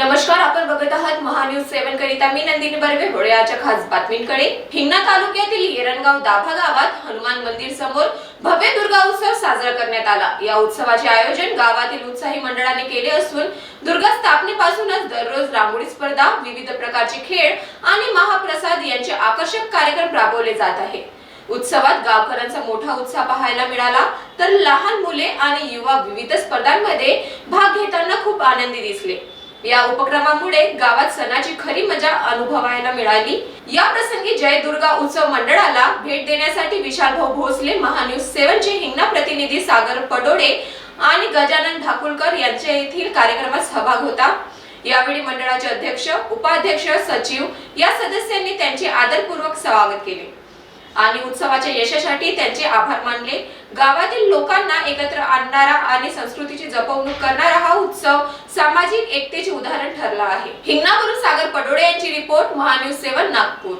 नमस्कार आपण बघत आहात महान्यूज सेवन करिता. मी नंदिनी बर्वे होळ्याच्या खास बातमींकडे. हिंगणा तालुक्यातील येरणगाव दाभा गावात हनुमान मंदिर समोर भव्य दुर्गा उत्सव साजरा करण्यात आला. या उत्सवाचे आयोजन गावातील उत्साही मंडळाने केले असून दुर्गा स्थापनेपासूनच दररोज रांगोळी स्पर्धा विविध प्रकारचे खेळ आणि महाप्रसाद यांचे आकर्षक कार्यक्रम राबवले जात आहे. उत्सवात गावकऱ्यांचा मोठा उत्साह पाहायला मिळाला. तर लहान मुले आणि युवा विविध स्पर्धांमध्ये भाग घेताना खूप आनंदी दिसले. या उपक्रमामुळे गावात सणाची खरी मजा अनुभवायला मिळाली. या प्रसंगी जय दुर्गा उत्सव मंडळाला भेट देण्यासाठी विशाल भाऊ भोसले महान्यूज सेव्हन चे हिंगणा प्रतिनिधी सागर पडोडे आणि गजानन ठाकुरकर यांच्या येथील कार्यक्रमात सहभाग होता. यावेळी मंडळाचे अध्यक्ष उपाध्यक्ष सचिव या सदस्यांनी त्यांचे आदरपूर्वक स्वागत केले. आणि उत्सवाच्या यशासाठी त्यांचे आभार मानले. गावातील लोकांना एकत्र आणणारा आणि संस्कृतीची जपवणूक करणारा हा उत्सव सामाजिक एकतेचे उदाहरण ठरला आहे. हिंगणावरून सागर पडोळे यांची रिपोर्ट महान्यूज सेवन नागपूर.